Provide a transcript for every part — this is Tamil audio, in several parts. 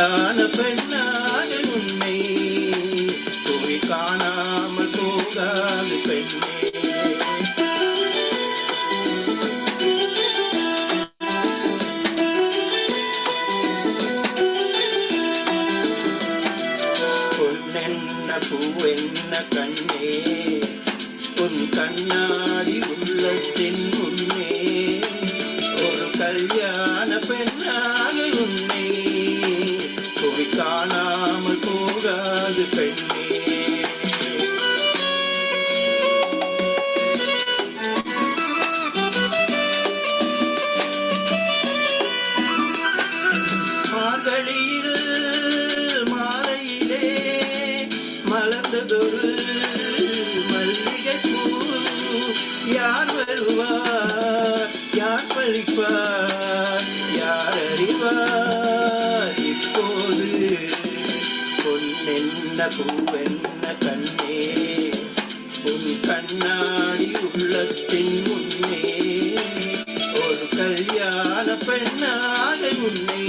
கல்யாண பெண்ணாக உன்னை துவி காணாமல் போகாது பெண்ணே பொன்னென்ன பூவென்ன கண்ணே உன் கண்ணாடி பொன்னென்ன பூவென்ன கண்ணே? உன் கண்ணாடி உள்ளத்தின் முன்னே ஒரு கல்யாண பெண்ணாக உன்னை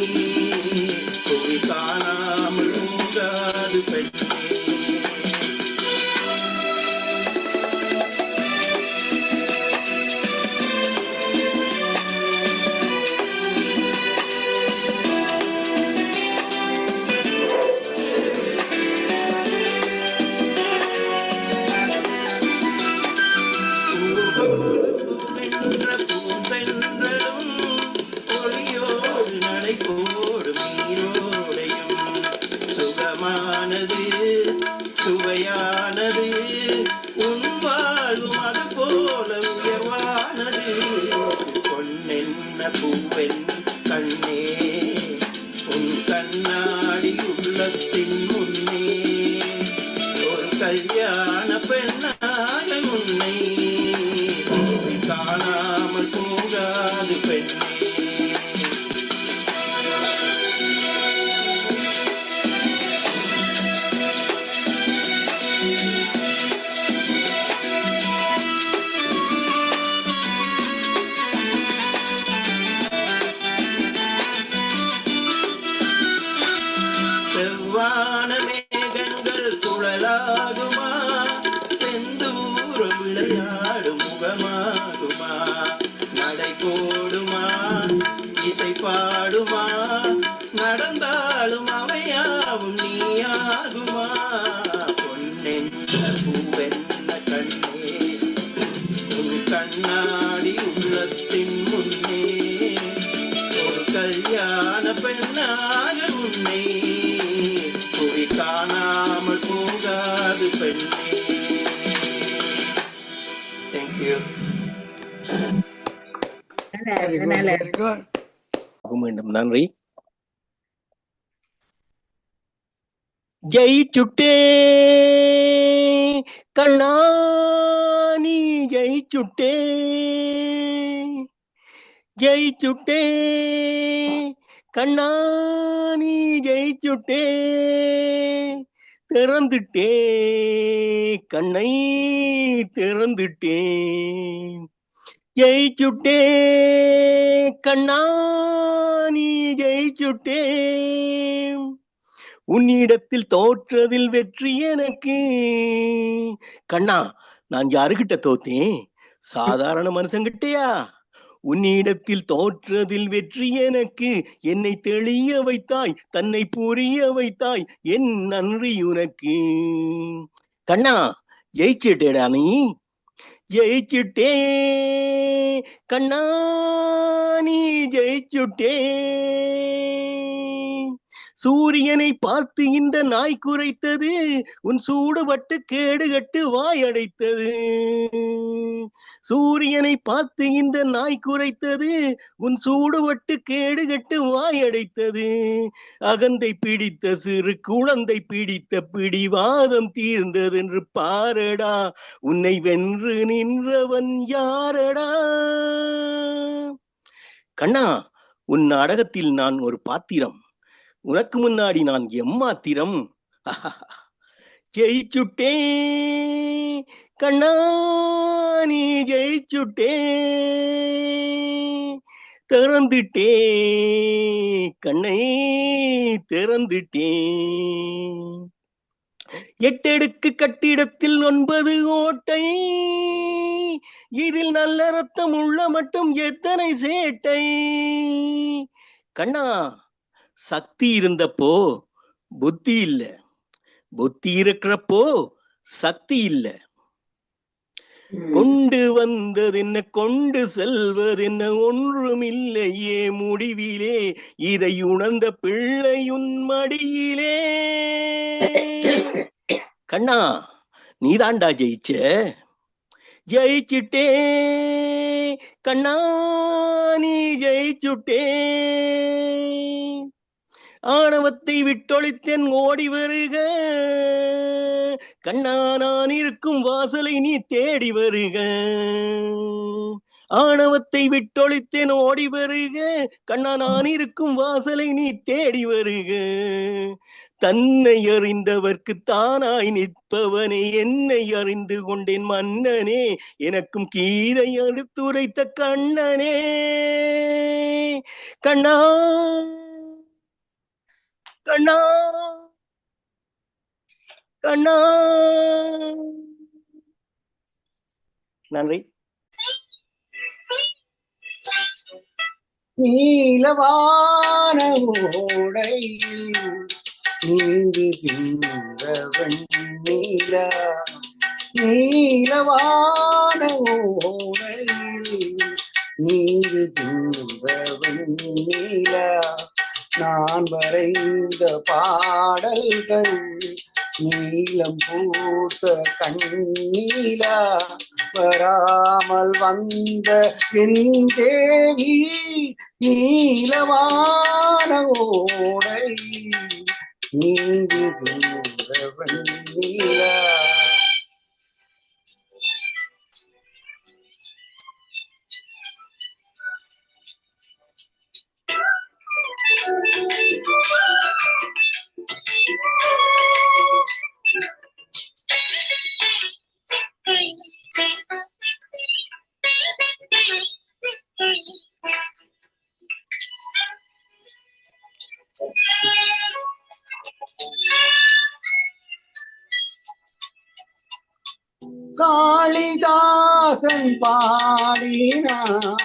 கல்யாண பெண்ணாக விளையாடும் நடை போடுமா? இசை பாடுமா? நடந்தாலும் அவையாவும் நீயாகுமா? பொன்னென்ன பூவென்ன கண்ணே? உன் கண்ணாடி உள்ளத்தின் முன்னே. ஒரு கல்யாண பெண்ணாக தேங்க்யூ Very good, நல்ல very good. மீண்டும் நன்றி ஜெயிச்சுட்டே கண்ணானி ஜெயிச்சுட்டே ஜெயிச்சுட்டே கண்ணானி ஜெயிச்சுட்டே திறந்துட்டே கண்ணை திறந்துட்டே ஜெயிச்சுட்டே கண்ணா நீ ஜெயிச்சுட்டே உன்னிடத்தில் தோற்றதில் வெற்றி எனக்கு. கண்ணா நான் யாருகிட்ட தோத்தேன்? சாதாரண மனுஷங்கிட்டயா? உன்னிடத்தில் தோற்றதில் வெற்றி எனக்கு. என்னை தெளிய வைத்தாய் தன்னை புரிய வைத்தாய் என் நன்றி உனக்கு. கண்ணா ஜெயிச்சிட்டேடா நீ. ஜெயிச்சுட்டே. கண்ணா நீ ஜெயிச்சுட்டே. சூரியனை பார்த்து இந்த நாய் குறைத்தது உன் சூடுபட்டு கேடுகட்டு வாயடைத்தது. சூரியனை பார்த்து இந்த நாய் குறைத்தது உன் சூடுபட்டு கேடுகட்டு வாயடைத்தது அகந்தை பிடித்த சிறு குழந்தை பிடித்த பிடிவாதம் தீர்ந்தது என்று பாரடா உன்னை வென்று நின்றவன் யாரடா? கண்ணா உன் நாடகத்தில் நான் ஒரு பாத்திரம். உனக்கு முன்னாடி நான் எம்மாத்திரம்? ஜெயிச்சுட்டே. கண்ணா நீ ஜெயிச்சுட்டே. திறந்துட்டே. கண்ணை திறந்துட்டே. எட்டெடுக்கு கட்டிடத்தில் ஒன்பது ஓட்டை. இதில் நல்ல ரத்தம் உள்ள மட்டும் எத்தனை சேட்டை. கண்ணா சக்தி இருந்தப்போ புத்தி இல்ல. புத்தி இருக்கிறப்போ சக்தி இல்லை. கொண்டு வந்தது என்ன கொண்டு செல்வது என்ன ஒன்றுமில்லையே முடிவிலே இதை உணர்ந்த பிள்ளையுன் மடியிலே. கண்ணா நீதாண்டா ஜெயிச்ச? ஜெயிச்சுட்டே. கண்ணா நீ ஜெயிச்சுட்டே. ஆணவத்தை விட்டொழித்தேன் ஓடி வருக. கண்ணா நான் இருக்கும் வாசலை நீ தேடி வருக. ஆணவத்தை விட்டொழித்தேன் ஓடி வருக. கண்ணா நான் இருக்கும் வாசலை நீ தேடி வருக. தன்னை அறிந்தவர்க்கு தானாய் நிற்பவனே என்னை அறிந்து கொண்டேன் மன்னனே எனக்கும் கீதை அடுத்துரைத்த கண்ணனே. கண்ணா கண்ணா. கண்ணா. நன்றி. நீலவான ஓடையில் நீங்குகின்றவன் நீலா. நீலவான ஓடையில் நீங்குகின்றவன் நீலா. நான் வரைந்த பாடல்கள் நீளம் பூத்த கண்ணீலா வராமல் வந்த என் தேவி நீளமான ஓடை நீங்குகின்றவன் நீலா. காளிதாசன் பாடினான்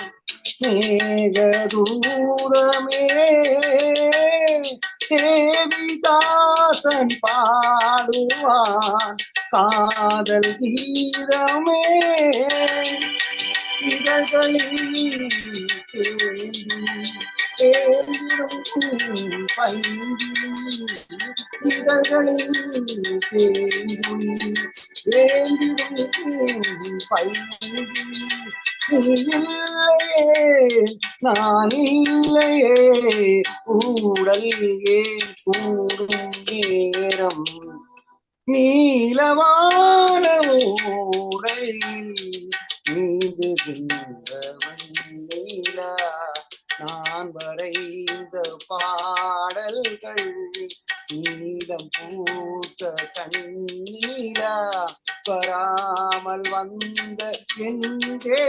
மேகதூரமே. தேவிதாசன் பாடுவான் காதல் கீதமே. இதழ்களில் தேந்திடும் பைங்கி இதழ்களில் தேந்தி வேந்திடும் நான் இல்லையே ஊடல் ஏ கூடும் நேரம் நீலவான ஊரை நீந்துகின்றவன் பாடல்கள் நீலம் பூத்த கண்ணீலா வராமல் வந்த எங்கே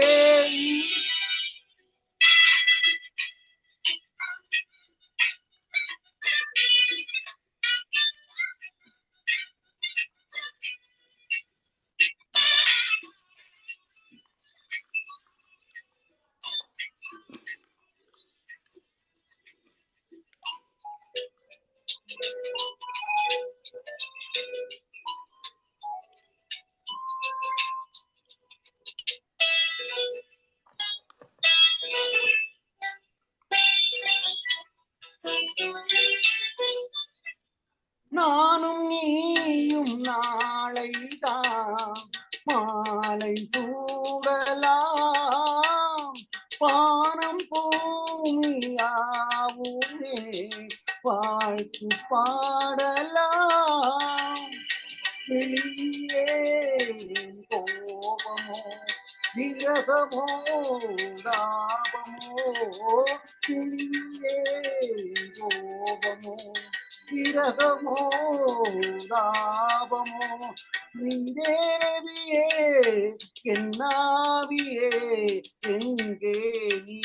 பாடலாம். வெளியே கோபமோ விரகமோ தாபமோ வெளியே கோபமோ விரகமோ தாபமோ ஸ்ரீதேவியே என்னாவியே எங்கே நீ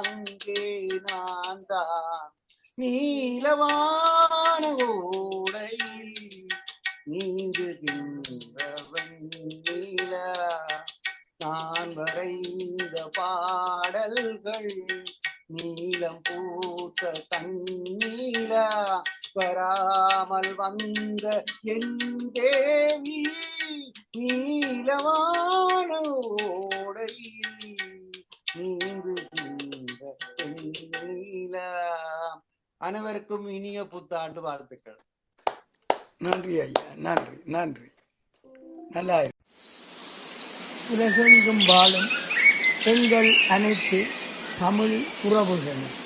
அங்கே நான் தான். நீலவான ஓடையில் நீந்துகின்றவன் நீல. நான் வரைந்த பாடல்கள் நீலம் பூத்த தண்ணீல. வராமல் வந்த என் தேவி நீலவான அனைவருக்கும் இனிய புத்தாண்டு வாழ்த்துக்கள். நன்றி ஐயா நன்றி நன்றி. நல்லா உலகெங்கும் வாழும் எங்கள் அனைத்து தமிழ் உறவுகளும்.